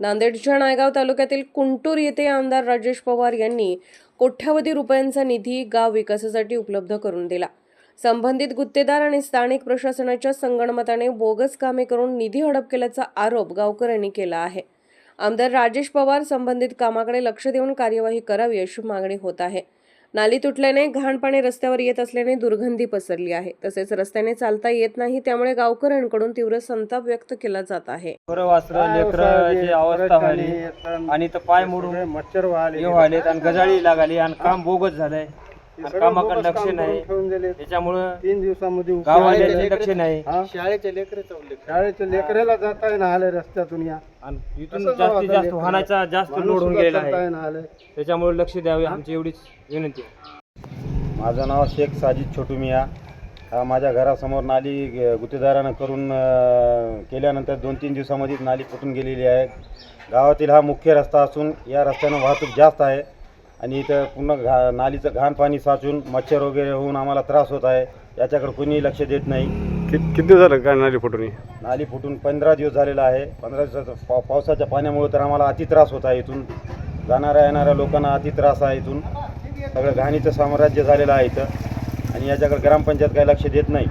नांदेडच्या नायगाव तालुक्यातील कुंटूर येथे आमदार राजेश पवार यांनी कोट्यावधी रुपयांचा निधी गाव विकासासाठी उपलब्ध करून दिला. संबंधित गुत्तेदार आणि स्थानिक प्रशासनाच्या संगणमताने बोगस कामे करून निधी हडप केल्याचा आरोप गावकऱ्यांनी केला आहे. आमदार राजेश पवार संबंधित कामाकडे लक्ष देऊन कार्यवाही करावी अशी मागणी होत आहे. नाली तुटल्याने घाण पाणी रस्त्यावर येत असल्याने दुर्गंधी पसरली आहे. तसेच रस्त्याने चालता येत नाही त्यामुळे गावकऱ्यांकडून तीव्र संताप व्यक्त केला जात आहे. अवस्था आणि पाय मोडून मच्छर व्हायले हे आणि गजाळी लागाली आणि काम बोगस झालंय. कामाकडे लक्ष नाही. ठेवून दिले त्याच्यामुळं तीन दिवसामध्ये गावाले लक्ष नाही. हा? शाळेचे लेकर. शाळेच्या लेकरेला जाता येईना आले रस्त्यातून या. आणि इथून जास्तीत जास्त वाहनाचा जास्त लोड होऊन गेलेला आहे. येईना आले त्याच्यामुळे लक्ष द्यावे आमची एवढीच विनंती आहे. माझं नाव शेख साजिद छोटू मिया हा माझ्या घरासमोर नाली ग- गुत्तेदारानं करून अं, केल्यानंतर दोन तीन दिवसामध्ये नाली फुटून गेलेली आहे. गावातील हा मुख्य रस्ता असून या रस्त्यानं वाहतूक जास्त आहे. आणि इथं पूर्ण घा नालीचं घाण पाणी साचून मच्छर वगैरे होऊन आम्हाला त्रास होत आहे. याच्याकडे कोणीही लक्ष देत नाही. किती किती झालं काय नाली फुटून? नाली फुटून पंधरा दिवस झालेला आहे. पंधरा दिवसाचा पाव पावसाच्या पाण्यामुळे तर आम्हाला अति त्रास होत आहे इथून. जाणाऱ्या येणाऱ्या लोकांना अति त्रास आहे इथून. सगळं घाणीचं साम्राज्य झालेलं आहे इथं. आणि याच्याकडे ग्रामपंचायत काही लक्ष देत नाही.